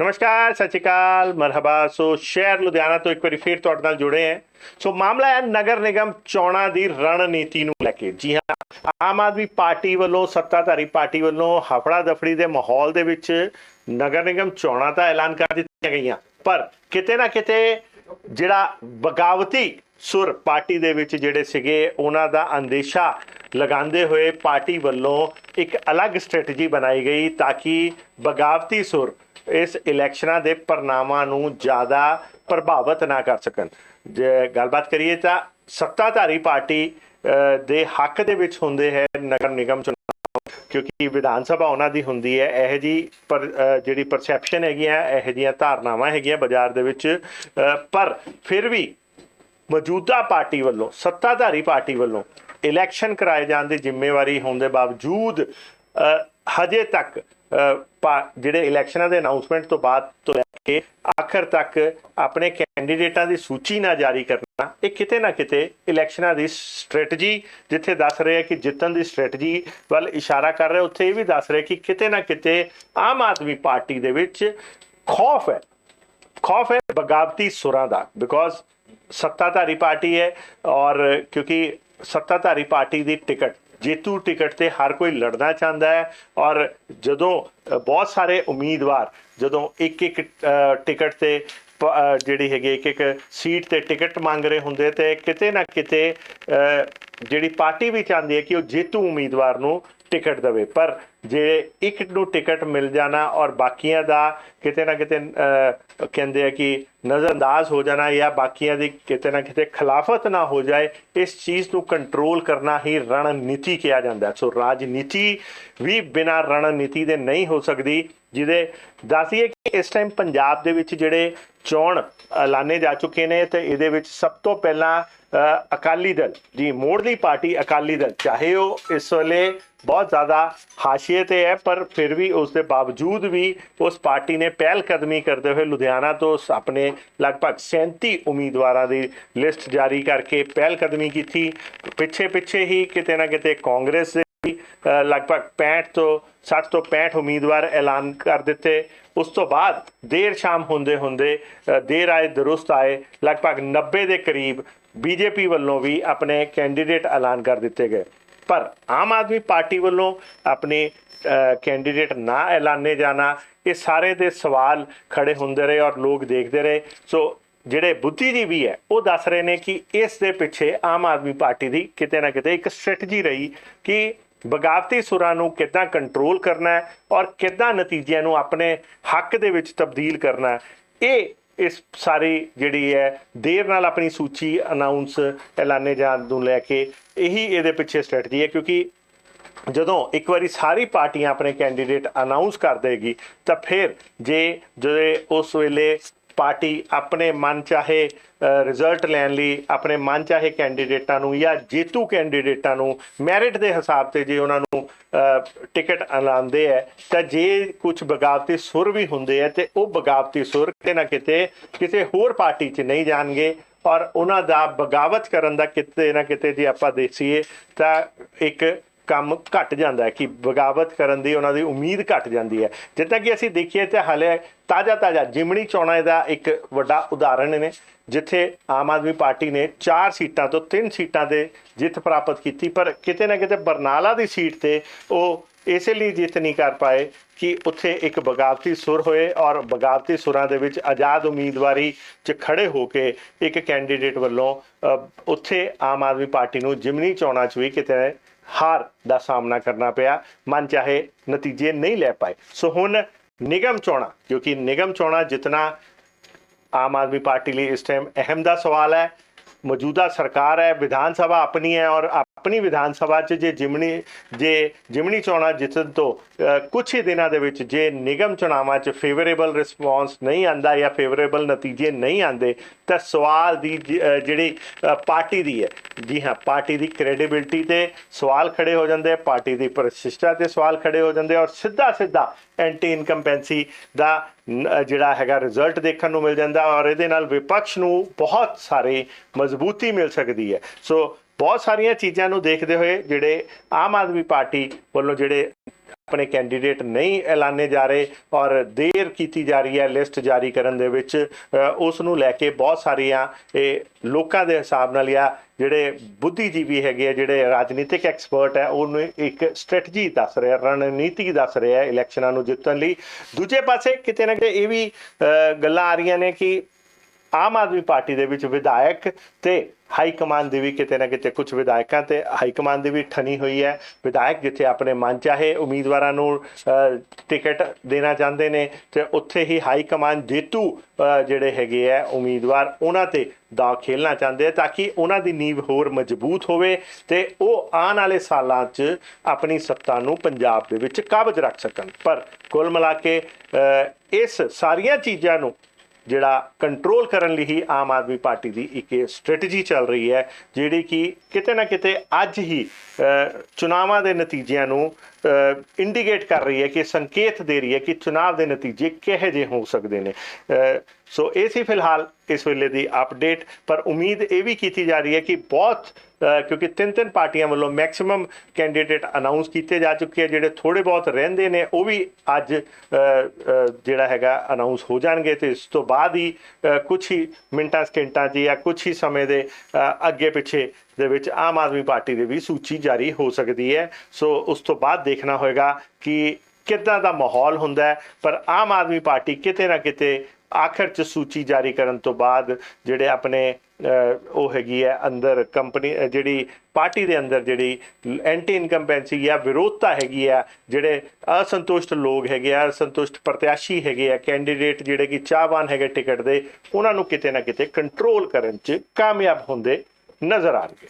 ਨਮਸਕਾਰ, ਸਤਿ ਸ਼੍ਰੀ ਅਕਾਲ, ਮਰਹਬਾ। ਸੋ ਸ਼ਹਿਰ ਲੁਧਿਆਣਾ ਤੋਂ ਇੱਕ ਵਾਰੀ ਫੇਰ ਤੁਹਾਡੇ ਨਾਲ ਜੁੜੇ ਹਾਂ। ਸੋ ਮਾਮਲਾ ਹੈ ਨਗਰ ਨਿਗਮ ਚੋਣਾਂ ਦੀ ਰਣਨੀਤੀ ਨੂੰ ਲੈ ਕੇ। ਜੀ ਹਾਂ, ਆਮ ਆਦਮੀ ਪਾਰਟੀ ਵੱਲੋਂ, ਸੱਤਾਧਾਰੀ ਪਾਰਟੀ ਵੱਲੋਂ ਹਫੜਾ ਦਫੜੀ ਦੇ ਮਾਹੌਲ ਦੇ ਵਿੱਚ ਨਗਰ ਨਿਗਮ ਚੋਣਾਂ ਦਾ ਐਲਾਨ ਕਰ ਦਿੱਤੀਆਂ ਗਈਆਂ। ਪਰ ਕਿਤੇ ਨਾ ਕਿਤੇ ਜਿਹੜਾ ਬਗਾਵਤੀ ਸੁਰ ਪਾਰਟੀ ਦੇ ਵਿੱਚ ਜਿਹੜੇ ਸੀਗੇ, ਉਹਨਾਂ ਦਾ ਅੰਦੇਸ਼ਾ ਲਗਾਉਂਦੇ ਹੋਏ ਪਾਰਟੀ ਵੱਲੋਂ ਇੱਕ ਅਲੱਗ ਸਟ੍ਰੈਟਜੀ ਬਣਾਈ ਗਈ ਤਾਂ ਕਿ ਬਗਾਵਤੀ ਸੁਰ ਇਸ ਇਲੈਕਸ਼ਨਾਂ ਦੇ ਪਰਿਣਾਮਾਂ ਨੂੰ ਜ਼ਿਆਦਾ ਪ੍ਰਭਾਵਿਤ ਨਾ ਕਰ ਸਕਣ। ਜੇ ਗੱਲਬਾਤ ਕਰੀਏ ਤਾਂ ਸੱਤਾਧਾਰੀ ਪਾਰਟੀ ਦੇ ਹੱਕ ਦੇ ਵਿੱਚ ਹੁੰਦੇ ਹੈ ਨਗਰ ਨਿਗਮ ਚੁਣਾਵ ਕਿਉਂਕਿ ਵਿਧਾਨ ਸਭਾ ਉਹਨਾਂ ਦੀ ਹੁੰਦੀ ਹੈ। ਇਹ ਜੀ ਪਰ ਜਿਹੜੀ ਪਰਸੈਪਸ਼ਨ ਹੈਗੀਆਂ, ਇਹ ਜੀਆਂ ਧਾਰਨਾਵਾਂ ਹੈਗੀਆਂ ਬਾਜ਼ਾਰ ਦੇ ਵਿੱਚ ਪਰ ਫਿਰ ਵੀ ਮੌਜੂਦਾ ਪਾਰਟੀ ਵੱਲੋਂ, ਸੱਤਾਧਾਰੀ ਪਾਰਟੀ ਵੱਲੋਂ ਇਲੈਕਸ਼ਨ ਕਰਾਏ ਜਾਣ ਦੀ ਜ਼ਿੰਮੇਵਾਰੀ ਹੋਣ ਦੇ ਬਾਵਜੂਦ ਹਜੇ ਤੱਕ ਜਿਹੜੇ ਇਲੈਕਸ਼ਨਾਂ ਦੇ ਅਨਾਉਂਸਮੈਂਟ ਤੋਂ ਬਾਅਦ ਤੋਂ ਲੈ ਕੇ ਆਖਰ ਤੱਕ ਆਪਣੇ ਕੈਂਡੀਡੇਟਾਂ ਦੀ ਸੂਚੀ ਨਾ ਜਾਰੀ ਕਰਨਾ, ਇਹ ਕਿਤੇ ਨਾ ਕਿਤੇ ਇਲੈਕਸ਼ਨਾਂ ਦੀ ਸਟ੍ਰੈਟਜੀ ਜਿੱਥੇ ਦੱਸ ਰਹੇ ਆ ਕਿ ਜਿੱਤਣ ਦੀ ਸਟ੍ਰੈਟਜੀ ਵੱਲ ਇਸ਼ਾਰਾ ਕਰ ਰਿਹਾ, ਉੱਥੇ ਇਹ ਵੀ ਦੱਸ ਰਿਹਾ ਕਿ ਕਿਤੇ ਨਾ ਕਿਤੇ ਆਮ ਆਦਮੀ ਪਾਰਟੀ ਦੇ ਵਿੱਚ ਖੌਫ ਹੈ। ਖੌਫ ਹੈ ਬਗਾਵਤੀ ਸੁਰਾਂ ਦਾ ਬਿਕੋਜ਼ ਸੱਤਾਧਾਰੀ ਪਾਰਟੀ ਹੈ ਔਰ ਕਿਉਂਕਿ ਸੱਤਾਧਾਰੀ ਪਾਰਟੀ ਦੀ ਟਿਕਟ ਜੇਤੂ ਟਿਕਟ ਤੇ ਹਰ ਕੋਈ ਲੜਨਾ ਚਾਹੁੰਦਾ ਹੈ ਔਰ ਜਦੋਂ ਬਹੁਤ ਸਾਰੇ ਉਮੀਦਵਾਰ ਜਦੋਂ ਇੱਕ ਇੱਕ ਟਿਕਟ ਤੇ, ਪ- ਜਿਹੜੀ ਹੈਗੀ ਇੱਕ ਇੱਕ ਸੀਟ ਤੇ ਟਿਕਟ ਮੰਗ ਰਹੇ ਹੁੰਦੇ ਤੇ ਕਿਤੇ ਨਾ ਕਿਤੇ ਜਿਹੜੀ ਪਾਰਟੀ ਵੀ ਚਾਹੁੰਦੀ ਹੈ ਕਿ ਉਹ ਜੇਤੂ ਉਮੀਦਵਾਰ ਨੂੰ ਟਿਕਟ ਦੇਵੇ। ਪਰ ਜੇ ਇੱਕ ਨੂੰ ਟਿਕਟ ਮਿਲ ਜਾਣਾ ਔਰ ਬਾਕੀਆਂ ਦਾ ਕਿਤੇ ਨਾ ਕਿਤੇ ਕਹਿੰਦੇ ਆ ਕਿ ਨਜ਼ਰਅੰਦਾਜ਼ ਹੋ ਜਾਣਾ ਜਾਂ ਬਾਕੀਆਂ ਦੀ ਕਿਤੇ ਨਾ ਕਿਤੇ ਖਿਲਾਫਤ ਨਾ ਹੋ ਜਾਏ, ਇਸ ਚੀਜ਼ ਨੂੰ ਕੰਟਰੋਲ ਕਰਨਾ ਹੀ ਰਣਨੀਤੀ ਕਿਹਾ ਜਾਂਦਾ। ਸੋ ਰਾਜਨੀਤੀ ਵੀ ਬਿਨਾਂ ਰਣਨੀਤੀ ਦੇ ਨਹੀਂ ਹੋ ਸਕਦੀ, ਜਿਹਦੇ ਦੱਸੀਏ ਕਿ ਇਸ ਟਾਈਮ ਪੰਜਾਬ ਦੇ ਵਿੱਚ ਜਿਹੜੇ ਚੋਣ ਐਲਾਨੇ ਜਾ ਚੁੱਕੇ ਨੇ ਤੇ ਇਹਦੇ ਵਿੱਚ ਸਭ ਤੋਂ ਪਹਿਲਾਂ ਅਕਾਲੀ ਦਲ ਜੀ ਮੋੜਲੀ ਪਾਰਟੀ ਅਕਾਲੀ ਦਲ, ਚਾਹੇ ਉਹ ਇਸ ਵੇਲੇ ਬਹੁਤ ਜ਼ਿਆਦਾ ਹਾਸ਼ੀਏ ਤੇ ਹੈ, ਪਰ ਫਿਰ ਵੀ ਉਸ ਦੇ ਬਾਵਜੂਦ ਵੀ ਉਸ ਪਾਰਟੀ ਨੇ ਪਹਿਲ ਕਦਮੀ ਕਰਦੇ ਹੋਏ ਲੁਧਿਆਣਾ ਤੋਂ ਆਪਣੇ ਲਗਭਗ 37 ਉਮੀਦਵਾਰਾਂ ਦੀ ਲਿਸਟ ਜਾਰੀ ਕਰਕੇ ਪਹਿਲ ਕਦਮੀ ਕੀਤੀ। ਪਿੱਛੇ ਪਿੱਛੇ ਹੀ ਕਿਤੇ ਨਾ ਕਿਤੇ ਕਾਂਗਰਸ ਲਗਭਗ 65 ਤੋਂ 60 ਤੋਂ 65 ਉਮੀਦਵਾਰ ਐਲਾਨ ਕਰ ਦਿੱਤੇ। ਉਸ ਤੋਂ ਬਾਅਦ ਦੇਰ ਸ਼ਾਮ ਹੁੰਦੇ ਹੁੰਦੇ ਦੇਰ ਆਏ, ਦਰੁਸਤ ਆਏ, ਲਗਭਗ 90 ਦੇ ਕਰੀਬ ਬੀਜੇਪੀ ਵੱਲੋਂ ਵੀ ਆਪਣੇ ਕੈਂਡੀਡੇਟ ਐਲਾਨ ਕਰ ਦਿੱਤੇ ਗਏ। ਪਰ ਆਮ ਆਦਮੀ ਪਾਰਟੀ ਵੱਲੋਂ ਆਪਣੇ ਕੈਂਡੀਡੇਟ ਨਾ ਐਲਾਨੇ ਜਾਣਾ, ਇਹ ਸਾਰੇ ਦੇ ਸਵਾਲ ਖੜੇ ਹੁੰਦੇ ਰਹੇ ਔਰ ਲੋਕ ਦੇਖਦੇ ਰਹੇ। ਸੋ ਜਿਹੜੇ ਬੁੱਧੀਜੀਵੀ ਹੈ, ਉਹ ਦੱਸ ਰਹੇ ਨੇ ਕਿ ਇਸ ਦੇ ਪਿੱਛੇ ਆਮ ਆਦਮੀ ਪਾਰਟੀ ਦੀ ਕਿਤੇ ਨਾ ਕਿਤੇ ਇੱਕ ਸਟ੍ਰੈਟਜੀ ਰਹੀ ਕਿ ਬਗਾਵਤੀ ਸੁਰਾਂ ਨੂੰ ਕਿੱਦਾਂ ਕੰਟਰੋਲ ਕਰਨਾ ਹੈ ਔਰ ਕਿੱਦਾਂ ਨਤੀਜਿਆਂ ਨੂੰ ਆਪਣੇ ਹੱਕ ਦੇ ਵਿੱਚ ਤਬਦੀਲ ਕਰਨਾ ਹੈ। ਇਹ ਇਸ ਸਾਰੀ ਜਿਹੜੀ ਹੈ, ਦੇਰ ਨਾਲ ਆਪਣੀ ਸੂਚੀ ਅਨਾਉਂਸ ਐਲਾਨੇ ਜਾਣ ਨੂੰ ਲੈ ਕੇ ਇਹੀ ਇਹਦੇ ਪਿੱਛੇ ਸਟ੍ਰੈਟਜੀ ਹੈ ਕਿਉਂਕਿ ਜਦੋਂ ਇੱਕ ਵਾਰੀ ਸਾਰੀ ਪਾਰਟੀਆਂ ਆਪਣੇ ਕੈਂਡੀਡੇਟ ਅਨਾਉਂਸ ਕਰ ਦੇਗੀ ਤਾਂ ਫਿਰ ਜੇ ਜਿਹੜੇ ਉਸ ਵੇਲੇ ਪਾਰਟੀ ਆਪਣੇ ਮਨ ਚਾਹੇ ਰਿਜ਼ਲਟ ਲੈਣ ਲਈ ਆਪਣੇ ਮਨ ਚਾਹੇ ਕੈਂਡੀਡੇਟਾਂ ਨੂੰ ਜਾਂ ਜੇਤੂ ਕੈਂਡੀਡੇਟਾਂ ਨੂੰ ਮੈਰਿਟ ਦੇ ਹਿਸਾਬ ਤੇ ਜੇ ਉਹਨਾਂ ਨੂੰ ਟਿਕਟ ਐਲਾਨਦੇ ਹੈ ਤਾਂ ਜੇ ਕੁਝ ਬਗਾਵਤੀ ਸੁਰ ਵੀ ਹੁੰਦੇ ਆ ਤੇ ਉਹ ਬਗਾਵਤੀ ਸੁਰ ਕਿਤੇ ਨਾ ਕਿਤੇ ਕਿਸੇ ਹੋਰ ਪਾਰਟੀ 'ਚ ਨਹੀਂ ਜਾਣਗੇ ਔਰ ਉਹਨਾਂ ਦਾ ਬਗਾਵਤ ਕਰਨ ਦਾ ਕਿਤੇ ਨਾ ਕਿਤੇ ਜੇ ਆਪਾਂ ਦੇਖੀਏ ਤਾਂ ਇੱਕ ਕੰਮ ਘਟ ਜਾਂਦਾ ਹੈ, ਕਿ ਬਗਾਵਤ ਕਰਨ ਦੀ ਉਹਨਾਂ ਦੀ ਉਮੀਦ ਘਟ ਜਾਂਦੀ ਹੈ। ਜਿੱਦਾਂ ਕਿ ਅਸੀਂ ਦੇਖੀਏ ਤੇ ਹਾਲੇ ਤਾਜ਼ਾ ਤਾਜ਼ਾ ਜਿਮਣੀ ਚੋਣਾਂ ਦਾ ਇੱਕ ਵੱਡਾ ਉਦਾਹਰਣ ਨੇ, ਜਿੱਥੇ ਆਮ ਆਦਮੀ ਪਾਰਟੀ ਨੇ 4 ਸੀਟਾਂ ਤੋਂ 3 ਸੀਟਾਂ ਦੇ ਜਿੱਤ ਪ੍ਰਾਪਤ ਕੀਤੀ, ਪਰ ਕਿਤੇ ਨਾ ਕਿਤੇ ਬਰਨਾਲਾ ਦੀ ਸੀਟ ਤੇ ਉਹ ਇਸੇ ਲਈ ਜਿੱਤ ਨਹੀਂ ਕਰ ਪਾਏ ਕਿ ਉੱਥੇ ਇੱਕ ਬਗਾਵਤੀ ਸੁਰ ਹੋਏ ਔਰ ਬਗਾਵਤੀ ਸੁਰਾਂ ਦੇ ਵਿੱਚ ਆਜ਼ਾਦ ਉਮੀਦਵਾਰੀ 'ਚ ਖੜੇ ਹੋ ਕੇ ਇੱਕ ਕੈਂਡੀਡੇਟ ਵੱਲੋਂ ਉੱਥੇ ਆਮ ਆਦਮੀ ਪਾਰਟੀ ਨੂੰ ਜਿਮਨੀ ਚੋਣਾਂ 'ਚ ਵੀ ਕਿਤੇ ਹਾਰ ਦਾ ਸਾਹਮਣਾ ਕਰਨਾ ਪਿਆ। ਮਨ ਚਾਹੇ ਨਤੀਜੇ ਨਹੀਂ ਲੈ ਪਾਏ। ਸੋ ਹੁਣ ਨਿਗਮ ਚੋਣਾਂ, ਕਿਉਂਕਿ ਨਿਗਮ ਚੋਣਾਂ ਜਿਤਨਾ ਆਮ ਆਦਮੀ ਪਾਰਟੀ ਲਈ ਇਸ ਟਾਈਮ ਅਹਿਮ ਦਾ ਸਵਾਲ ਹੈ। ਮੌਜੂਦਾ ਸਰਕਾਰ ਹੈ, ਵਿਧਾਨ ਸਭਾ ਆਪਣੀ ਹੈ ਔਰ ਆਪਣੀ ਵਿਧਾਨ ਸਭਾ 'ਚ ਜੇ ਜਿਮਣੀ ਜੇ ਜਿਮਣੀ ਚੋਣਾਂ ਜਿੱਤਣ ਤੋਂ ਅ, ਕੁਛ ਹੀ ਦਿਨਾਂ ਦੇ ਵਿੱਚ ਜੇ ਨਿਗਮ ਚੁਣਾਵਾਂ 'ਚ ਫੇਵਰੇਬਲ ਰਿਸਪੌਂਸ ਨਹੀਂ ਆਂਦਾ ਜਾਂ ਫੇਵਰੇਬਲ ਨਤੀਜੇ ਨਹੀਂ ਆਂਦੇ ਤਾਂ ਸਵਾਲ ਦੀ ਜਿਹੜੀ ਪਾਰਟੀ ਦੀ ਹੈ। ਜੀ ਹਾਂ ਪਾਰਟੀ ਦੀ ਕ੍ਰੈਡੀਬਿਲਟੀ ਤੇ ਸਵਾਲ ਖੜੇ ਹੋ ਜਾਂਦੇ ਪਾਰਟੀ ਦੀ ਪ੍ਰਤਿਸ਼ਠਾ ਤੇ ਸਵਾਲ ਖੜੇ ਹੋ ਜਾਂਦੇ ਔਰ ਸਿੱਧਾ ਸਿੱਧਾ ਐਂਟੀ ਇਨਕੰਪੈਂਸੀ ਦਾ ਜਿਹੜਾ ਹੈਗਾ ਰਿਜ਼ਲਟ ਦੇਖਣ ਨੂੰ ਮਿਲ ਜਾਂਦਾ ਔਰ ਇਹਦੇ ਨਾਲ ਵਿਪਕਸ਼ ਨੂੰ ਬਹੁਤ ਸਾਰੇ ਮਜ਼ਬੂਤੀ ਮਿਲ ਸਕਦੀ ਹੈ। ਸੋ ਬਹੁਤ ਸਾਰੀਆਂ ਚੀਜ਼ਾਂ ਨੂੰ ਦੇਖਦੇ ਹੋਏ ਜਿਹੜੇ ਆਮ ਆਦਮੀ ਪਾਰਟੀ ਵੱਲੋਂ ਜਿਹੜੇ ਆਪਣੇ ਕੈਂਡੀਡੇਟ ਨਹੀਂ ਐਲਾਨੇ ਜਾ ਰਹੇ ਔਰ ਦੇਰ ਕੀਤੀ ਜਾ ਰਹੀ ਹੈ ਲਿਸਟ ਜਾਰੀ ਕਰਨ ਦੇ ਵਿੱਚ ਉਸ ਨੂੰ ਲੈ ਕੇ ਬਹੁਤ ਸਾਰੀਆਂ ਇਹ ਲੋਕਾਂ ਦੇ ਹਿਸਾਬ ਨਾਲ ਜਾਂ ਜਿਹੜੇ ਬੁੱਧੀਜੀਵੀ ਹੈਗੇ ਆ, ਜਿਹੜੇ ਰਾਜਨੀਤਿਕ ਐਕਸਪਰਟ ਹੈ, ਉਹਨੂੰ ਇੱਕ ਸਟ੍ਰੈਟਜੀ ਦੱਸ ਰਿਹਾ, ਰਣਨੀਤੀ ਦੱਸ ਰਿਹਾ ਇਲੈਕਸ਼ਨਾਂ ਨੂੰ ਜਿੱਤਣ ਲਈ। ਦੂਜੇ ਪਾਸੇ ਕਿਤੇ ਨਾ ਕਿਤੇ ਇਹ ਵੀ ਗੱਲਾਂ ਆ ਰਹੀਆਂ ਨੇ ਕਿ ਆਮ ਆਦਮੀ ਪਾਰਟੀ ਦੇ ਵਿੱਚ ਵਿਧਾਇਕ ਤੇ ਹਾਈ ਕਮਾਂਡ ਦੀ ਵੀ ਕਿਤੇ ਨਾ ਕਿਤੇ ਕੁਝ ਵਿਧਾਇਕਾਂ ਤੇ ਹਾਈ ਕਮਾਂਡ ਦੀ ਵੀ ਠਣੀ ਹੋਈ ਹੈ। ਵਿਧਾਇਕ ਜਿੱਥੇ ਆਪਣੇ ਮਨ ਚਾਹੇ ਉਮੀਦਵਾਰਾਂ ਨੂੰ ਟਿਕਟ ਦੇਣਾ ਚਾਹੁੰਦੇ ਨੇ ਤੇ ਉੱਥੇ ਹੀ ਹਾਈ ਕਮਾਂਡ ਜੇਤੂ ਜਿਹੜੇ ਹੈਗੇ ਆ ਉਮੀਦਵਾਰ, ਉਹਨਾਂ ਤੇ ਦਾ ਖੇਲਣਾ ਚਾਹੁੰਦੇ ਆ ਤਾਂ ਕਿ ਉਹਨਾਂ ਦੀ ਨੀਂਵ ਹੋਰ ਮਜ਼ਬੂਤ ਹੋਵੇ ਤੇ ਉਹ ਆਉਣ ਵਾਲੇ ਸਾਲਾਂ 'ਚ ਆਪਣੀ ਸੱਤਾ ਨੂੰ ਪੰਜਾਬ ਦੇ ਵਿੱਚ ਕਾਬਜ ਰੱਖ ਸਕਣ। ਪਰ ਕੁੱਲ ਮਿਲਾ ਕੇ ਇਸ ਸਾਰੀਆਂ ਚੀਜ਼ਾਂ ਨੂੰ ਜਿਹੜਾ ਕੰਟਰੋਲ ਕਰਨ ਲਈ ਹੀ ਆਮ ਆਦਮੀ ਪਾਰਟੀ ਦੀ ਇੱਕ ਸਟ੍ਰੈਟਜੀ ਚੱਲ ਰਹੀ ਹੈ, ਜਿਹੜੀ ਕਿ ਕਿਤੇ ਨਾ ਕਿਤੇ ਅੱਜ ਹੀ ਚੁਣਾਵਾਂ ਦੇ ਨਤੀਜਿਆਂ ਨੂੰ ਇੰਡੀਕੇਟ ਕਰ ਰਹੀ ਹੈ ਕਿ ਸੰਕੇਤ ਦੇ ਰਹੀ ਹੈ ਕਿ ਚੁਣਾਵ ਦੇ ਨਤੀਜੇ ਕਿਹੋ ਜਿਹੇ ਹੋ ਸਕਦੇ ਨੇ। ਸੋ ਇਹ ਸੀ ਫਿਲਹਾਲ ਇਸ ਵੇਲੇ ਦੀ ਅਪਡੇਟ ਪਰ ਉਮੀਦ ਇਹ ਵੀ ਕੀਤੀ ਜਾ ਰਹੀ ਹੈ ਕਿ ਬਹੁਤ ਕਿਉਂਕਿ ਤਿੰਨ ਤਿੰਨ ਪਾਰਟੀਆਂ ਵੱਲੋਂ ਮੈਕਸਿਮਮ ਕੈਂਡੀਡੇਟ ਅਨਾਉਂਸ ਕੀਤੇ ਜਾ ਚੁੱਕੇ ਆ, ਜਿਹੜੇ ਥੋੜੇ ਬਹੁਤ ਰਹਿੰਦੇ ਨੇ, ਉਹ ਵੀ ਅੱਜ ਜਿਹੜਾ ਹੈਗਾ ਅਨਾਉਂਸ ਹੋ ਜਾਣਗੇ। ਤੇ ਇਸ ਤੋਂ ਬਾਅਦ ਹੀ ਕੁਝ ਹੀ ਮਿੰਟਾਂ, ਸਕਿੰਟਾਂ 'ਚ ਜਾਂ ਕੁਝ ਹੀ ਸਮੇਂ ਦੇ ਅੱਗੇ ਪਿੱਛੇ ਦੇ ਵਿੱਚ ਆਮ ਆਦਮੀ ਪਾਰਟੀ ਦੀ ਵੀ ਸੂਚੀ ਜਾਰੀ ਹੋ ਸਕਦੀ ਹੈ। ਸੋ ਉਸ ਤੋਂ ਬਾਅਦ ਦੇਖਣਾ ਹੋਏਗਾ ਕਿ ਕਿੱਦਾਂ ਦਾ ਮਾਹੌਲ ਹੁੰਦਾ ਪਰ ਆਮ ਆਦਮੀ ਪਾਰਟੀ ਕਿਤੇ ਨਾ ਕਿਤੇ ਆਖਰ ਚ ਸੂਚੀ ਜਾਰੀ ਕਰਨ ਤੋਂ ਬਾਅਦ ਜਿਹੜੇ ਆਪਣੇ ਉਹ ਹੈਗੀ ਹੈ ਅੰਦਰ ਕੰਪਨੀ ਜਿਹੜੀ ਪਾਰਟੀ ਦੇ ਅੰਦਰ ਜਿਹੜੀ ਐਂਟੀ ਇਨਕੰਪੈਂਸੀ ਜਾਂ ਵਿਰੋਧਤਾ ਹੈਗੀ ਆ ਜਿਹੜੇ ਅਸੰਤੁਸ਼ਟ ਲੋਕ ਹੈਗੇ ਆ, ਅਸੰਤੁਸ਼ਟ ਪ੍ਰਤਿਆਸ਼ੀ ਹੈਗੇ ਆ ਕੈਂਡੀਡੇਟ ਜਿਹੜੇ ਕਿ ਚਾਹਵਾਨ ਹੈਗੇ ਟਿਕਟ ਦੇ, ਉਹਨਾਂ ਨੂੰ ਕਿਤੇ ਨਾ ਕਿਤੇ ਕੰਟਰੋਲ ਕਰਨ ਚ ਕਾਮਯਾਬ ਹੁੰਦੇ ਨਜ਼ਰ ਆਣਗੇ